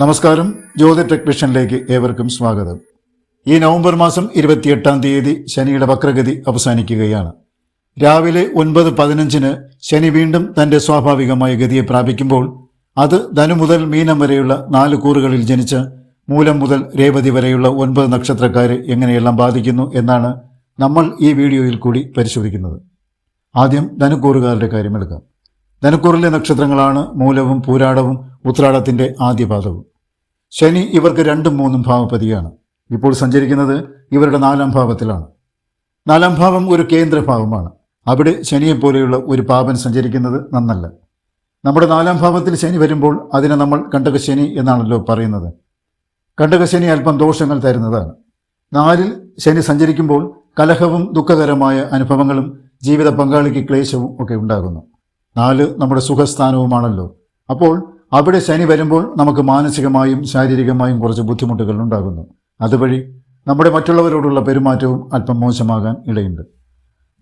നമസ്കാരം. ജ്യോതി ടെക് ഏവർക്കും സ്വാഗതം. ഈ നവംബർ മാസം ഇരുപത്തിയെട്ടാം തീയതി ശനിയുടെ വക്രഗതി അവസാനിക്കുകയാണ്. രാവിലെ ഒൻപത് പതിനഞ്ചിന് ശനി വീണ്ടും തന്റെ സ്വാഭാവികമായ ഗതിയെ പ്രാപിക്കുമ്പോൾ അത് ധനു മുതൽ മീനം വരെയുള്ള നാല് കൂറുകളിൽ ജനിച്ച് മൂലം മുതൽ രേവതി വരെയുള്ള ഒൻപത് നക്ഷത്രക്കാരെ എങ്ങനെയെല്ലാം ബാധിക്കുന്നു എന്നാണ് നമ്മൾ ഈ വീഡിയോയിൽ കൂടി പരിശോധിക്കുന്നത്. ആദ്യം ധനുക്കൂറുകാരുടെ കാര്യമെടുക്കാം ധനുക്കൂറിലെ നക്ഷത്രങ്ങളാണ് മൂലവും പൂരാടവും ഉത്രാടത്തിന്റെ ആദ്യപാദവും. ശനി ഇവർക്ക് രണ്ടും മൂന്നും ഭാവപതിയാണ്. ഇപ്പോൾ സഞ്ചരിക്കുന്നത് ഇവരുടെ നാലാം ഭാവത്തിലാണ്. നാലാം ഭാവം ഒരു കേന്ദ്രഭാവമാണ്. അവിടെ ശനിയെപ്പോലെയുള്ള ഒരു പാപൻ സഞ്ചരിക്കുന്നത് നന്നല്ല. നമ്മുടെ നാലാം ഭാവത്തിൽ ശനി വരുമ്പോൾ അതിനെ നമ്മൾ കണ്ടകശനി എന്നാണല്ലോ പറയുന്നത്. കണ്ടകശനി അല്പം ദോഷങ്ങൾ തരുന്നതാണ്. നാലിൽ ശനി സഞ്ചരിക്കുമ്പോൾ കലഹവും ദുഃഖകരമായ അനുഭവങ്ങളും ജീവിത പങ്കാളിക്ക് ക്ലേശവും ഒക്കെ ഉണ്ടാകുന്നു. നാല് നമ്മുടെ സുഖസ്ഥാനവുമാണല്ലോ. അപ്പോൾ അവിടെ ശനി വരുമ്പോൾ നമുക്ക് മാനസികമായും ശാരീരികമായും കുറച്ച് ബുദ്ധിമുട്ടുകൾ ഉണ്ടാകുന്നു. അതുവഴി നമ്മുടെ മറ്റുള്ളവരോടുള്ള പെരുമാറ്റവും അല്പം മോശമാകാൻ ഇടയുണ്ട്.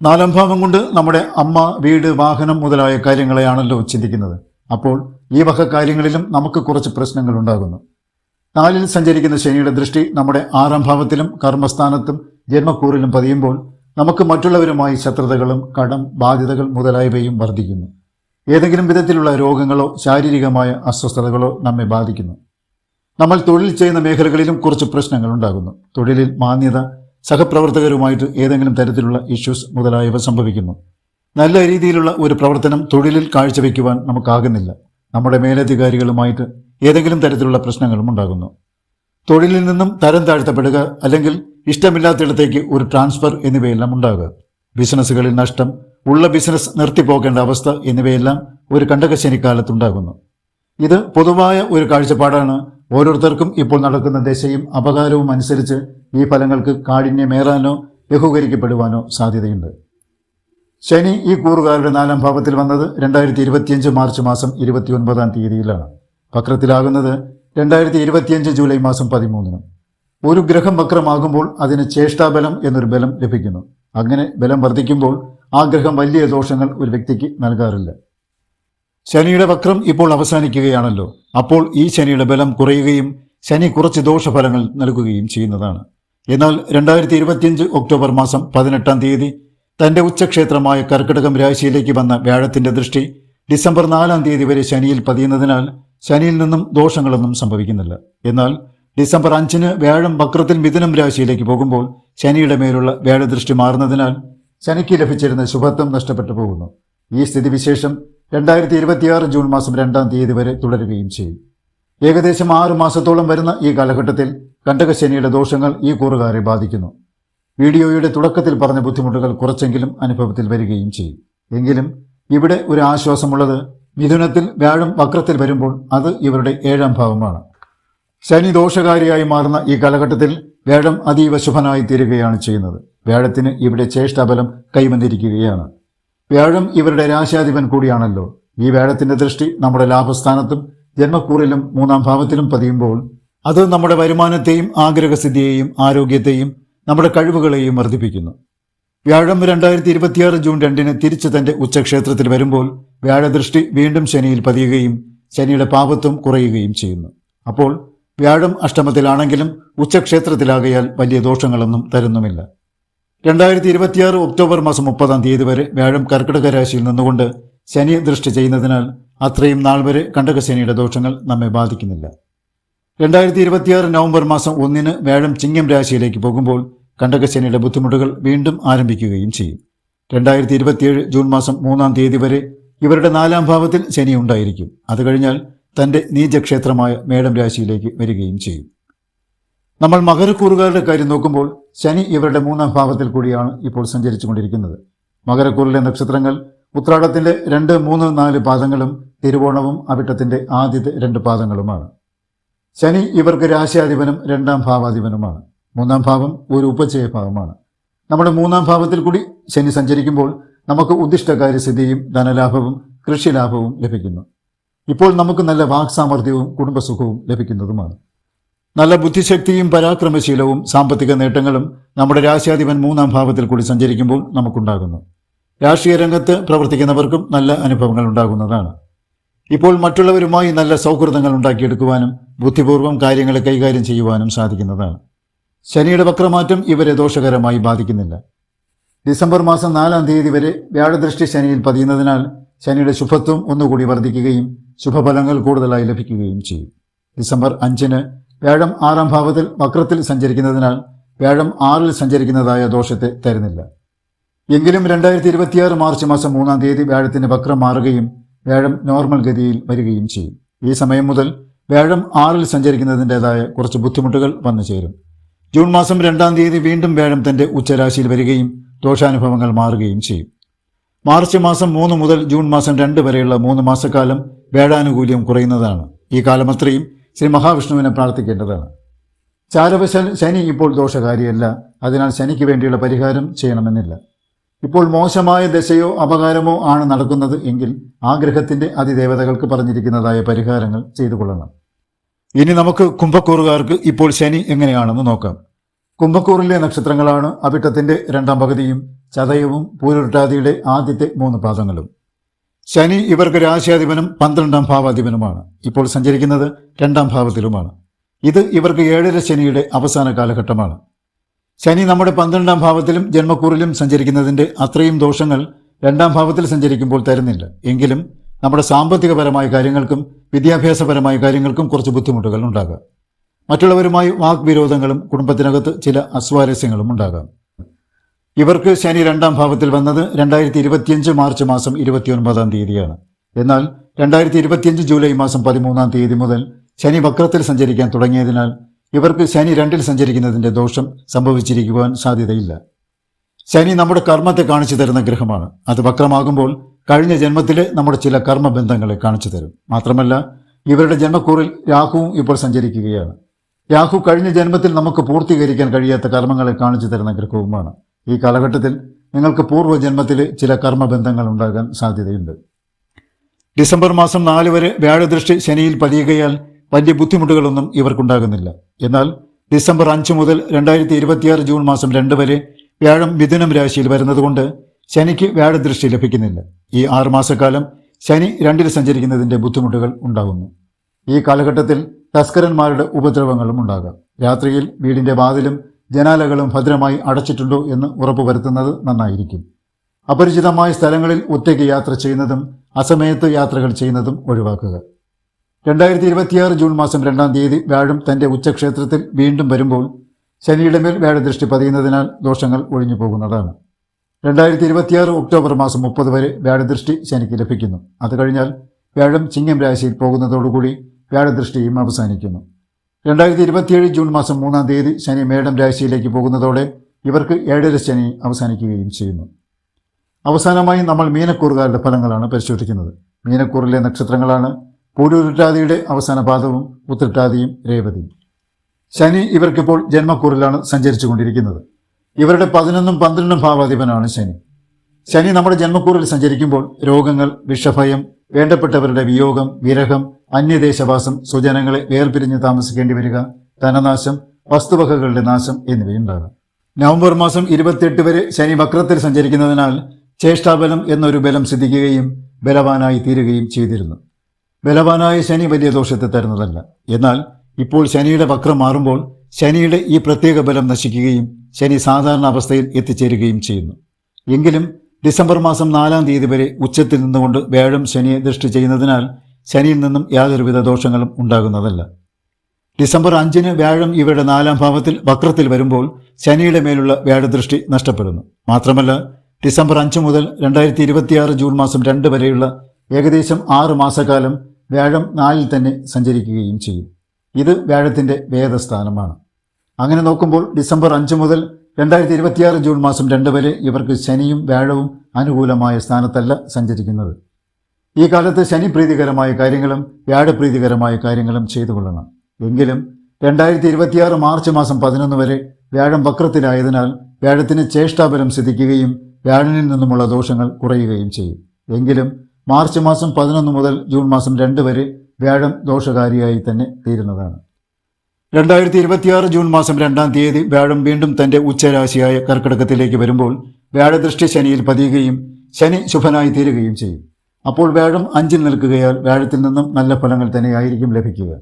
നാലാം ഭാവം കൊണ്ട് നമ്മുടെ അമ്മ വീട് വാഹനം മുതലായ കാര്യങ്ങളെയാണല്ലോ ചിന്തിക്കുന്നത്. അപ്പോൾ ഈ വക കാര്യങ്ങളിലും നമുക്ക് കുറച്ച് പ്രശ്നങ്ങൾ ഉണ്ടാകുന്നു. നാലിൽ സഞ്ചരിക്കുന്ന ശനിയുടെ ദൃഷ്ടി നമ്മുടെ ആറാം ഭാവത്തിലും കർമ്മസ്ഥാനത്തും ജന്മക്കൂറിലും പതിയുമ്പോൾ നമുക്ക് മറ്റുള്ളവരുമായി ശത്രുതകളും കടം ബാധ്യതകൾ മുതലായവയും വർദ്ധിക്കുന്നു. ഏതെങ്കിലും വിധത്തിലുള്ള രോഗങ്ങളോ ശാരീരികമായ അസ്വസ്ഥതകളോ നമ്മെ ബാധിക്കുന്നു. നമ്മൾ തൊഴിൽ ചെയ്യുന്ന മേഖലകളിലും കുറച്ച് പ്രശ്നങ്ങൾ ഉണ്ടാകുന്നു. തൊഴിലിൽ മാന്യത സഹപ്രവർത്തകരുമായിട്ട് ഏതെങ്കിലും തരത്തിലുള്ള ഇഷ്യൂസ് മുതലായവ സംഭവിക്കുന്നു. നല്ല രീതിയിലുള്ള ഒരു പ്രവർത്തനം തൊഴിലിൽ കാഴ്ചവെക്കുവാൻ നമുക്കാകുന്നില്ല. നമ്മുടെ മേലധികാരികളുമായിട്ട് ഏതെങ്കിലും തരത്തിലുള്ള പ്രശ്നങ്ങളും ഉണ്ടാകുന്നു. തൊഴിലിൽ നിന്നും തരം താഴ്ത്തപ്പെടുക അല്ലെങ്കിൽ ഇഷ്ടമില്ലാത്തിടത്തേക്ക് ഒരു ട്രാൻസ്ഫർ എന്നിവയെല്ലാം ഉണ്ടാകുക. ബിസിനസ്സുകളിൽ നഷ്ടം ഉള്ള ബിസിനസ് നിർത്തിപ്പോകേണ്ട അവസ്ഥ എന്നിവയെല്ലാം ഒരു കണ്ടകശനിക്കാലത്തുണ്ടാകുന്നു ഇത് പൊതുവായ ഒരു കാഴ്ചപ്പാടാണ്. ഓരോരുത്തർക്കും ഇപ്പോൾ നടക്കുന്ന ദശയും അപകാരവും അനുസരിച്ച് ഈ ഫലങ്ങൾക്ക് കാഠിന്യമേറാനോ ലഘൂകരിക്കപ്പെടുവാനോ സാധ്യതയുണ്ട്. ശനി ഈ കൂറുകാരുടെ നാലാം ഭാവത്തിൽ വന്നത് രണ്ടായിരത്തി ഇരുപത്തിയഞ്ച് മാർച്ച് മാസം ഇരുപത്തിയൊൻപതാം തീയതിയിലാണ്. വക്രത്തിലാകുന്നത് രണ്ടായിരത്തി ഇരുപത്തിയഞ്ച് ജൂലൈ മാസം പതിമൂന്നിനും. ഒരു ഗ്രഹം വക്രമാകുമ്പോൾ അതിന് ചേഷ്ടാബലം എന്നൊരു ബലം ലഭിക്കുന്നു. അങ്ങനെ ബലം വർദ്ധിക്കുമ്പോൾ ആ ഗ്രഹം വലിയ ദോഷങ്ങൾ ഒരു വ്യക്തിക്ക് നൽകാറില്ല. ശനിയുടെ വക്രം ഇപ്പോൾ അവസാനിക്കുകയാണല്ലോ. അപ്പോൾ ഈ ശനിയുടെ ബലം കുറയുകയും ശനി കുറച്ച് ദോഷഫലങ്ങൾ നൽകുകയും ചെയ്യുന്നതാണ്. എന്നാൽ രണ്ടായിരത്തി ഇരുപത്തിയഞ്ച് ഒക്ടോബർ മാസം പതിനെട്ടാം തീയതി തന്റെ ഉച്ചക്ഷേത്രമായ കർക്കിടകം രാശിയിലേക്ക് വന്ന വ്യാഴത്തിന്റെ ദൃഷ്ടി ഡിസംബർ നാലാം തീയതി വരെ ശനിയിൽ പതിയുന്നതിനാൽ ശനിയിൽ നിന്നും ദോഷങ്ങളൊന്നും സംഭവിക്കുന്നില്ല. എന്നാൽ ഡിസംബർ അഞ്ചിന് വ്യാഴം വക്രത്തിൽ മിഥുനം രാശിയിലേക്ക് പോകുമ്പോൾ ശനിയുടെ മേലുള്ള വ്യാഴദൃഷ്ടി മാറുന്നതിനാൽ ശനിക്ക് ലഭിച്ചിരുന്ന ശുഭത്വം നഷ്ടപ്പെട്ടു പോകുന്നു. ഈ സ്ഥിതിവിശേഷം രണ്ടായിരത്തി ഇരുപത്തിയാറ് ജൂൺ മാസം രണ്ടാം തീയതി വരെ തുടരുകയും ചെയ്യും. ഏകദേശം ആറു മാസത്തോളം വരുന്ന ഈ കാലഘട്ടത്തിൽ കണ്ടകശനിയുടെ ദോഷങ്ങൾ ഈ കൂറുകാരെ ബാധിക്കുന്നു. വീഡിയോയുടെ തുടക്കത്തിൽ പറഞ്ഞ ബുദ്ധിമുട്ടുകൾ കുറച്ചെങ്കിലും അനുഭവത്തിൽ വരികയും ചെയ്യും. എങ്കിലും ഇവിടെ ഒരു ആശ്വാസമുള്ളത് മിഥുനത്തിൽ വ്യാഴം വക്രത്തിൽ വരുമ്പോൾ അത് ഇവരുടെ ഏഴാം ഭാവമാണ്. ശനി ദോഷകാരിയായി മാറുന്ന ഈ കാലഘട്ടത്തിൽ വ്യാഴം അതീവ ശുഭനായി തീരുകയാണ് ചെയ്യുന്നത്. വ്യാഴത്തിന് ഇവിടെ ചേഷ്ടാബലം കൈവന്നിരിക്കുകയാണ്. വ്യാഴം ഇവരുടെ രാശാധിപൻ കൂടിയാണല്ലോ. ഈ വ്യാഴത്തിന്റെ ദൃഷ്ടി നമ്മുടെ ലാഭസ്ഥാനത്തും ജന്മക്കൂറിലും മൂന്നാം ഭാവത്തിലും പതിയുമ്പോൾ അത് നമ്മുടെ വരുമാനത്തെയും ആഗ്രഹസിദ്ധിയെയും ആരോഗ്യത്തെയും നമ്മുടെ കഴിവുകളെയും വർദ്ധിപ്പിക്കുന്നു. വ്യാഴം രണ്ടായിരത്തി ഇരുപത്തിയാറ് ജൂൺ രണ്ടിന് തിരിച്ച് തന്റെ ഉച്ചക്ഷേത്രത്തിൽ വരുമ്പോൾ വ്യാഴദൃഷ്ടി വീണ്ടും ശനിയിൽ പതിയുകയും ശനിയുടെ പാപത്വം കുറയുകയും ചെയ്യുന്നു. അപ്പോൾ വ്യാഴം അഷ്ടമത്തിലാണെങ്കിലും ഉച്ചക്ഷേത്രത്തിലാകയാൽ വലിയ ദോഷങ്ങളൊന്നും തരുന്നുമില്ല. രണ്ടായിരത്തി ഇരുപത്തിയാറ് ഒക്ടോബർ മാസം മുപ്പതാം തീയതി വരെ വ്യാഴം കർക്കിടക രാശിയിൽ നിന്നുകൊണ്ട് ശനി ദൃഷ്ടി ചെയ്യുന്നതിനാൽ അത്രയും നാൾ വരെ കണ്ടകശനിയുടെ ദോഷങ്ങൾ നമ്മെ ബാധിക്കുന്നില്ല. രണ്ടായിരത്തി ഇരുപത്തിയാറ് നവംബർ മാസം ഒന്നിന് വ്യാഴം ചിങ്ങം രാശിയിലേക്ക് പോകുമ്പോൾ കണ്ടകശനിയുടെ ബുദ്ധിമുട്ടുകൾ വീണ്ടും ആരംഭിക്കുകയും ചെയ്യും. രണ്ടായിരത്തി ഇരുപത്തിയേഴ് ജൂൺ മാസം മൂന്നാം തീയതി വരെ ഇവരുടെ നാലാം ഭാവത്തിൽ ശനി ഉണ്ടായിരിക്കും. അത് കഴിഞ്ഞാൽ തന്റെ നീചക്ഷേത്രമായ മേടം രാശിയിലേക്ക് വരികയും ചെയ്യും. നമ്മൾ മകരക്കൂറുകാരുടെ കാര്യം നോക്കുമ്പോൾ ശനി ഇവരുടെ മൂന്നാം ഭാവത്തിൽ കൂടിയാണ് ഇപ്പോൾ സഞ്ചരിച്ചു കൊണ്ടിരിക്കുന്നത് മകരക്കൂറിലെ നക്ഷത്രങ്ങൾ ഉത്രാടത്തിന്റെ രണ്ട് മൂന്ന് നാല് പാദങ്ങളും തിരുവോണവും അവിട്ടത്തിന്റെ ആദ്യത്തെ രണ്ട് പാദങ്ങളുമാണ്. ശനി ഇവർക്ക് രാശിയാധിപനും രണ്ടാം ഭാവാധിപനുമാണ്. മൂന്നാം ഭാവം ഒരു ഉപചയ ഭാവമാണ്. നമ്മുടെ മൂന്നാം ഭാവത്തിൽ കൂടി ശനി സഞ്ചരിക്കുമ്പോൾ നമുക്ക് ഉദ്ദിഷ്ടകാര്യസ്ഥിതിയും ധനലാഭവും കൃഷിലാഭവും ലഭിക്കുന്നു. ഇപ്പോൾ നമുക്ക് നല്ല വാക്സാമർഥ്യവും കുടുംബസുഖവും ലഭിക്കുന്നതുമാണ്. നല്ല ബുദ്ധിശക്തിയും പരാക്രമശീലവും സാമ്പത്തിക നേട്ടങ്ങളും നമ്മുടെ രാശിയാധിപൻ മൂന്നാം ഭാവത്തിൽ കൂടി സഞ്ചരിക്കുമ്പോൾ നമുക്കുണ്ടാകുന്നു. രാഷ്ട്രീയ രംഗത്ത് പ്രവർത്തിക്കുന്നവർക്കും നല്ല അനുഭവങ്ങൾ ഉണ്ടാകുന്നതാണ്. ഇപ്പോൾ മറ്റുള്ളവരുമായി നല്ല സൗഹൃദങ്ങൾ ഉണ്ടാക്കിയെടുക്കുവാനും ബുദ്ധിപൂർവം കാര്യങ്ങളെ കൈകാര്യം ചെയ്യുവാനും സാധിക്കുന്നതാണ്. ശനിയുടെ വക്രമാറ്റം ഇവരെ ദോഷകരമായി ബാധിക്കുന്നില്ല. ഡിസംബർ മാസം നാലാം തീയതി വരെ വ്യാഴദൃഷ്ടി ശനിയിൽ പതിയുന്നതിനാൽ ശനിയുടെ ശുഭത്വം ഒന്നുകൂടി വർദ്ധിക്കുകയും ശുഭഫലങ്ങൾ കൂടുതലായി ലഭിക്കുകയും ചെയ്യും. ഡിസംബർ അഞ്ചിന് വ്യാഴം ആറാം ഭാവത്തിൽ വക്രത്തിൽ സഞ്ചരിക്കുന്നതിനാൽ വ്യാഴം ആറിൽ സഞ്ചരിക്കുന്നതായ ദോഷത്തെ തരുന്നില്ല. എങ്കിലും രണ്ടായിരത്തി ഇരുപത്തിയാറ് മാർച്ച് മാസം മൂന്നാം തീയതി വ്യാഴത്തിന്റെ വക്രം മാറുകയും വ്യാഴം നോർമൽ ഗതിയിൽ വരികയും ചെയ്യും. ഈ സമയം മുതൽ വ്യാഴം ആറിൽ സഞ്ചരിക്കുന്നതിന്റെതായ കുറച്ച് ബുദ്ധിമുട്ടുകൾ വന്നു ചേരും. ജൂൺ മാസം രണ്ടാം തീയതി വീണ്ടും വ്യാഴം തന്റെ ഉച്ചരാശിയിൽ വരികയും ദോഷാനുഭവങ്ങൾ മാറുകയും ചെയ്യും. മാർച്ച് മാസം മൂന്ന് മുതൽ ജൂൺ മാസം രണ്ട് വരെയുള്ള മൂന്ന് മാസക്കാലം വേടാനുകൂല്യം കുറയുന്നതാണ്. ഈ കാലമത്രയും ശ്രീ മഹാവിഷ്ണുവിനെ പ്രാർത്ഥിക്കേണ്ടതാണ്. ചാരവശാൽ ശനി ഇപ്പോൾ ദോഷകാരിയല്ല. അതിനാൽ ശനിക്ക് വേണ്ടിയുള്ള പരിഹാരം ചെയ്യണമെന്നില്ല. ഇപ്പോൾ മോശമായ ദശയോ അപകാരമോ ആണ് നടക്കുന്നത് എങ്കിൽ ആ ഗ്രഹത്തിന്റെ അതിദേവതകൾക്ക് പറഞ്ഞിരിക്കുന്നതായ പരിഹാരങ്ങൾ ചെയ്തു കൊള്ളണം. ഇനി നമുക്ക് കുംഭക്കൂറുകാർക്ക് ഇപ്പോൾ ശനി എങ്ങനെയാണെന്ന് നോക്കാം. കുംഭക്കൂറിലെ നക്ഷത്രങ്ങളാണ് അവിട്ടത്തിന്റെ രണ്ടാം പകുതിയും ചതയവും പൂരുരുട്ടാതിയുടെ ആദ്യത്തെ മൂന്ന് പാദങ്ങളും. ശനി ഇവർക്ക് രാശിയാധിപനും പന്ത്രണ്ടാം ഭാവാധിപനുമാണ്. ഇപ്പോൾ സഞ്ചരിക്കുന്നത് രണ്ടാം ഭാവത്തിലുമാണ്. ഇത് ഇവർക്ക് ഏഴര ശനിയുടെ അവസാന കാലഘട്ടമാണ്. ശനി നമ്മുടെ പന്ത്രണ്ടാം ഭാവത്തിലും ജന്മക്കൂറിലും സഞ്ചരിക്കുന്നതിന്റെ അത്രയും ദോഷങ്ങൾ രണ്ടാം ഭാവത്തിൽ സഞ്ചരിക്കുമ്പോൾ തരുന്നില്ല. എങ്കിലും നമ്മുടെ സാമ്പത്തികപരമായ കാര്യങ്ങൾക്കും വിദ്യാഭ്യാസപരമായ കാര്യങ്ങൾക്കും കുറച്ച് ബുദ്ധിമുട്ടുകൾ ഉണ്ടാകാം. മറ്റുള്ളവരുമായി വാഗ്വിരോധങ്ങളും കുടുംബത്തിനകത്ത് ചില അസ്വാരസ്യങ്ങളും ഉണ്ടാകാം. ഇവർക്ക് ശനി രണ്ടാം ഭാവത്തിൽ വന്നത് രണ്ടായിരത്തി ഇരുപത്തിയഞ്ച് മാർച്ച് മാസം ഇരുപത്തിയൊൻപതാം തീയതിയാണ്. എന്നാൽ രണ്ടായിരത്തി ഇരുപത്തിയഞ്ച് ജൂലൈ മാസം പതിമൂന്നാം തീയതി മുതൽ ശനി വക്രത്തിൽ സഞ്ചരിക്കാൻ തുടങ്ങിയതിനാൽ ഇവർക്ക് ശനി രണ്ടിൽ സഞ്ചരിക്കുന്നതിന്റെ ദോഷം സംഭവിച്ചിരിക്കുവാൻ സാധ്യതയില്ല. ശനി നമ്മുടെ കർമ്മത്തെ കാണിച്ചു തരുന്ന ഗ്രഹമാണ്. അത് വക്രമാകുമ്പോൾ കഴിഞ്ഞ ജന്മത്തിലെ നമ്മുടെ ചില കർമ്മബന്ധങ്ങളെ കാണിച്ചു തരും. മാത്രമല്ല ഇവരുടെ ജന്മക്കൂറിൽ രാഹുവും ഇപ്പോൾ സഞ്ചരിക്കുകയാണ്. രാഹു കഴിഞ്ഞ ജന്മത്തിൽ നമുക്ക് പൂർത്തീകരിക്കാൻ കഴിയാത്ത കർമ്മങ്ങളെ കാണിച്ചു തരുന്ന ഗ്രഹവുമാണ്. ഈ കാലഘട്ടത്തിൽ നിങ്ങൾക്ക് പൂർവജന്മത്തിൽ ചില കർമ്മബന്ധങ്ങൾ ഉണ്ടാകാൻ സാധ്യതയുണ്ട്. ഡിസംബർ മാസം നാല് വരെ വ്യാഴദൃഷ്ടി ശനിയിൽ പതിയുകയാൽ വലിയ ബുദ്ധിമുട്ടുകളൊന്നും ഇവർക്കുണ്ടാകുന്നില്ല. എന്നാൽ ഡിസംബർ അഞ്ച് മുതൽ രണ്ടായിരത്തി ഇരുപത്തിയാറ് ജൂൺ മാസം രണ്ട് വരെ വ്യാഴം മിഥുനം രാശിയിൽ വരുന്നതുകൊണ്ട് ശനിക്ക് വ്യാഴദൃഷ്ടി ലഭിക്കുന്നില്ല. ഈ ആറുമാസക്കാലം ശനി രണ്ടിൽ സഞ്ചരിക്കുന്നതിന്റെ ബുദ്ധിമുട്ടുകൾ ഉണ്ടാകുന്നു. ഈ കാലഘട്ടത്തിൽ തസ്കരന്മാരുടെ ഉപദ്രവങ്ങളും ഉണ്ടാകാം. രാത്രിയിൽ വീടിന്റെ വാതിലും ജനാലകളും ഭദ്രമായി അടച്ചിട്ടുണ്ടോ എന്ന് ഉറപ്പുവരുത്തുന്നത് നന്നായിരിക്കും. അപരിചിതമായ സ്ഥലങ്ങളിൽ ഒറ്റയ്ക്ക് യാത്ര ചെയ്യുന്നതും അസമയത്ത് യാത്രകൾ ചെയ്യുന്നതും ഒഴിവാക്കുക. രണ്ടായിരത്തി ഇരുപത്തിയാറ് ജൂൺ മാസം രണ്ടാം തീയതി വ്യാഴം തന്റെ ഉച്ചക്ഷേത്രത്തിൽ വീണ്ടും വരുമ്പോൾ ശനിയുടെ മേൽ വ്യാഴദൃഷ്ടി പതിയുന്നതിനാൽ ദോഷങ്ങൾ ഒഴിഞ്ഞു പോകുന്നതാണ്. രണ്ടായിരത്തി ഇരുപത്തിയാറ് ഒക്ടോബർ മാസം മുപ്പത് വരെ വ്യാഴദൃഷ്ടി ശനിക്ക് ലഭിക്കുന്നു. അത് കഴിഞ്ഞാൽ വ്യാഴം ചിങ്ങം രാശിയിൽ പോകുന്നതോടുകൂടി വ്യാഴദൃഷ്ടിയും അവസാനിക്കുന്നു. രണ്ടായിരത്തി ഇരുപത്തിയേഴ് ജൂൺ മാസം മൂന്നാം തീയതി ശനി മേടം രാശിയിലേക്ക് പോകുന്നതോടെ ഇവർക്ക് ഏഴര ശനി അവസാനിക്കുകയും ചെയ്യുന്നു. അവസാനമായി നമ്മൾ മീനക്കൂറുകാരുടെ ഫലങ്ങളാണ് പരിശോധിക്കുന്നത്. മീനക്കൂറിലെ നക്ഷത്രങ്ങളാണ് പൂരൂരുട്ടാതിയുടെ അവസാന പാദവും ഉത്രട്ടാതിയും രേവതിയും. ശനി ഇവർക്കിപ്പോൾ ജന്മക്കൂറിലാണ് സഞ്ചരിച്ചു കൊണ്ടിരിക്കുന്നത് ഇവരുടെ പതിനൊന്നും പന്ത്രണ്ടും ഭാവാധിപനാണ് ശനി. ശനി നമ്മുടെ ജന്മക്കൂറിൽ സഞ്ചരിക്കുമ്പോൾ രോഗങ്ങൾ വിഷഭയം വേണ്ടപ്പെട്ടവരുടെ വിയോഗം വിരഹം അന്യദേശവാസം സ്വജനങ്ങളെ വേർപിരിഞ്ഞ് താമസിക്കേണ്ടി വരിക ധനനാശം വസ്തുവകകളുടെ നാശം എന്നിവയുണ്ടാകാം. നവംബർ മാസം ഇരുപത്തിയെട്ട് വരെ ശനി വക്രത്തിൽ സഞ്ചരിക്കുന്നതിനാൽ ചേഷ്ടാബലം എന്നൊരു ബലം സിദ്ധിക്കുകയും ബലവാനായി തീരുകയും ചെയ്തിരുന്നു. ബലവാനായ ശനി വലിയ ദോഷത്തെ തരുന്നതല്ല. എന്നാൽ ഇപ്പോൾ ശനിയുടെ വക്രം മാറുമ്പോൾ ശനിയുടെ ഈ പ്രത്യേക ബലം നശിക്കുകയും ശനി സാധാരണ അവസ്ഥയിൽ എത്തിച്ചേരുകയും ചെയ്യുന്നു. എങ്കിലും ഡിസംബർ മാസം നാലാം തീയതി വരെ ഉച്ചത്തിൽ നിന്നുകൊണ്ട് വ്യാഴം ശനിയെ ദൃഷ്ടി ചെയ്യുന്നതിനാൽ ശനിയിൽ നിന്നും യാതൊരുവിധ ദോഷങ്ങളും ഉണ്ടാകുന്നതല്ല. ഡിസംബർ അഞ്ചിന് വ്യാഴം ഇവരുടെ നാലാം ഭാവത്തിൽ വക്രത്തിൽ വരുമ്പോൾ ശനിയുടെ മേലുള്ള വ്യാഴദൃഷ്ടി നഷ്ടപ്പെടുന്നു. മാത്രമല്ല ഡിസംബർ അഞ്ച് മുതൽ രണ്ടായിരത്തി ഇരുപത്തിയാറ് ജൂൺ മാസം രണ്ട് വരെയുള്ള ഏകദേശം ആറ് മാസക്കാലം വ്യാഴം നാലിൽ തന്നെ സഞ്ചരിക്കുകയും ചെയ്യും. ഇത് വ്യാഴത്തിന്റെ വേദസ്ഥാനമാണ്. അങ്ങനെ നോക്കുമ്പോൾ ഡിസംബർ അഞ്ച് മുതൽ രണ്ടായിരത്തി ഇരുപത്തിയാറ് ജൂൺ മാസം രണ്ട് വരെ ഇവർക്ക് ശനിയും വ്യാഴവും അനുകൂലമായ സ്ഥാനത്തല്ല സഞ്ചരിക്കുന്നത്. ഈ കാലത്ത് ശനി പ്രീതികരമായ കാര്യങ്ങളും വ്യാഴപ്രീതികരമായ കാര്യങ്ങളും ചെയ്തു കൊള്ളണം എങ്കിലും രണ്ടായിരത്തി ഇരുപത്തിയാറ് മാർച്ച് മാസം പതിനൊന്ന് വരെ വ്യാഴം വക്രത്തിലായതിനാൽ വ്യാഴത്തിന് ചേഷ്ടാബലം സിദ്ധിക്കുകയും വ്യാഴനിൽ നിന്നുമുള്ള ദോഷങ്ങൾ കുറയുകയും ചെയ്യും. എങ്കിലും മാർച്ച് മാസം പതിനൊന്ന് മുതൽ ജൂൺ മാസം രണ്ട് വരെ വ്യാഴം ദോഷകാരിയായി തന്നെ തീരുന്നതാണ്. രണ്ടായിരത്തി ഇരുപത്തിയാറ് ജൂൺ മാസം രണ്ടാം തീയതി വ്യാഴം വീണ്ടും തന്റെ ഉച്ചരാശിയായ കർക്കിടകത്തിലേക്ക് വരുമ്പോൾ വ്യാഴദൃഷ്ടി ശനിയിൽ പതിയുകയും ശനി ശുഭനായി തീരുകയും ചെയ്യും. അപ്പോൾ വ്യാഴം അഞ്ചിൽ നിൽക്കുകയാൽ വ്യാഴത്തിൽ നിന്നും നല്ല ഫലങ്ങൾ തന്നെയായിരിക്കും ലഭിക്കുക.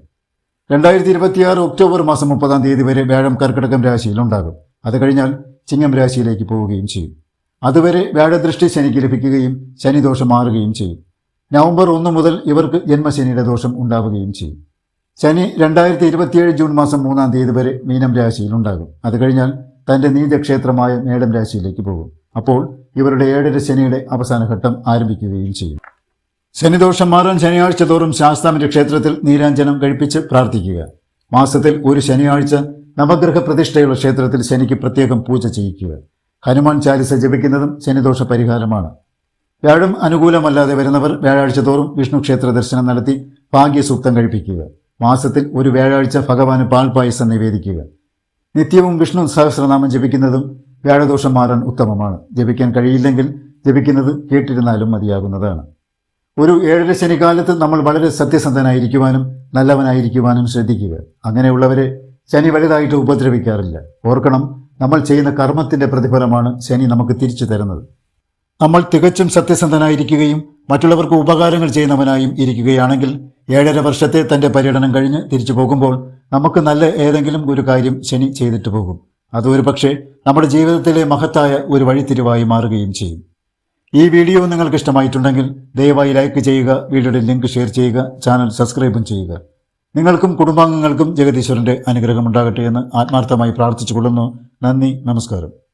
രണ്ടായിരത്തി ഇരുപത്തിയാറ് ഒക്ടോബർ മാസം മുപ്പതാം തീയതി വരെ വ്യാഴം കർക്കിടകം രാശിയിൽ ഉണ്ടാകും. അത് കഴിഞ്ഞാൽ ചിങ്ങം രാശിയിലേക്ക് പോവുകയും ചെയ്യും. അതുവരെ വ്യാഴദൃഷ്ടി ശനിക്ക് ലഭിക്കുകയും ശനിദോഷം മാറുകയും ചെയ്യും. നവംബർ ഒന്ന് മുതൽ ഇവർക്ക് ജന്മശനിയുടെ ദോഷം ഉണ്ടാവുകയും ചെയ്യും. ശനി രണ്ടായിരത്തി ഇരുപത്തിയേഴ് ജൂൺ മാസം മൂന്നാം തീയതി വരെ മീനം രാശിയിൽ ഉണ്ടാകും. അത് കഴിഞ്ഞാൽ തന്റെ നീചക്ഷേത്രമായ മേടം രാശിയിലേക്ക് പോകും. അപ്പോൾ ഇവരുടെ ഏഴര ശനിയുടെ അവസാന ഘട്ടം ആരംഭിക്കുകയും ചെയ്യും. ശനിദോഷം മാറാൻ ശനിയാഴ്ച തോറും ശാസ്താമിന്റെ ക്ഷേത്രത്തിൽ നീരാഞ്ജനം കഴിപ്പിച്ച് പ്രാർത്ഥിക്കുക. മാസത്തിൽ ഒരു ശനിയാഴ്ച നവഗ്രഹ പ്രതിഷ്ഠയുള്ള ക്ഷേത്രത്തിൽ ശനിക്ക് പ്രത്യേകം പൂജ ചെയ്യിക്കുക. ഹനുമാൻ ചാലിസ ജപിക്കുന്നതും ശനിദോഷ പരിഹാരമാണ്. വ്യാഴം അനുകൂലമല്ലാതെ വരുന്നവർ വ്യാഴാഴ്ച തോറും വിഷ്ണു ക്ഷേത്ര ദർശനം നടത്തി ഭാഗ്യസൂക്തം കഴിപ്പിക്കുക. മാസത്തിൽ ഒരു വ്യാഴാഴ്ച ഭഗവാന് പാൽപായസം നിവേദിക്കുക. നിത്യവും വിഷ്ണു സഹസ്രനാമം ജപിക്കുന്നതും വ്യാഴദോഷം മാറാൻ ഉത്തമമാണ്. ജപിക്കാൻ കഴിയില്ലെങ്കിൽ ജപിക്കുന്നത് കേട്ടിരുന്നാലും മതിയാകുന്നതാണ്. ഒരു ഏഴര ശനിക്കാലത്ത് നമ്മൾ വളരെ സത്യസന്ധനായിരിക്കുവാനും നല്ലവനായിരിക്കുവാനും ശ്രദ്ധിക്കുക. അങ്ങനെയുള്ളവരെ ശനി വലുതായിട്ട് ഉപദ്രവിക്കാറില്ല. ഓർക്കണം നമ്മൾ ചെയ്യുന്ന കർമ്മത്തിന്റെ പ്രതിഫലമാണ് ശനി നമുക്ക് തിരിച്ചു തരുന്നത്. നമ്മൾ തികച്ചും സത്യസന്ധനായിരിക്കുകയും മറ്റുള്ളവർക്ക് ഉപകാരങ്ങൾ ചെയ്യുന്നവനായും ഇരിക്കുകയാണെങ്കിൽ ഏഴര വർഷത്തെ തന്റെ പര്യടനം കഴിഞ്ഞ് തിരിച്ചു പോകുമ്പോൾ നമുക്ക് നല്ല ഏതെങ്കിലും ഒരു കാര്യം ശനി ചെയ്തിട്ട് പോകും. അതൊരു പക്ഷേ നമ്മുടെ ജീവിതത്തിലെ മഹത്തായ ഒരു വഴിത്തിരിവായി മാറുകയും ചെയ്യും. ഈ വീഡിയോ നിങ്ങൾക്ക് ഇഷ്ടമായിട്ടുണ്ടെങ്കിൽ ദയവായി ലൈക്ക് ചെയ്യുക വീഡിയോയുടെ ലിങ്ക് ഷെയർ ചെയ്യുക ചാനൽ സബ്സ്ക്രൈബും ചെയ്യുക. നിങ്ങൾക്കും കുടുംബാംഗങ്ങൾക്കും ജഗദീശ്വരന്റെ അനുഗ്രഹം ഉണ്ടാകട്ടെ എന്ന് ആത്മാർത്ഥമായി പ്രാർത്ഥിച്ചുകൊള്ളുന്നു. നന്ദി നമസ്കാരം.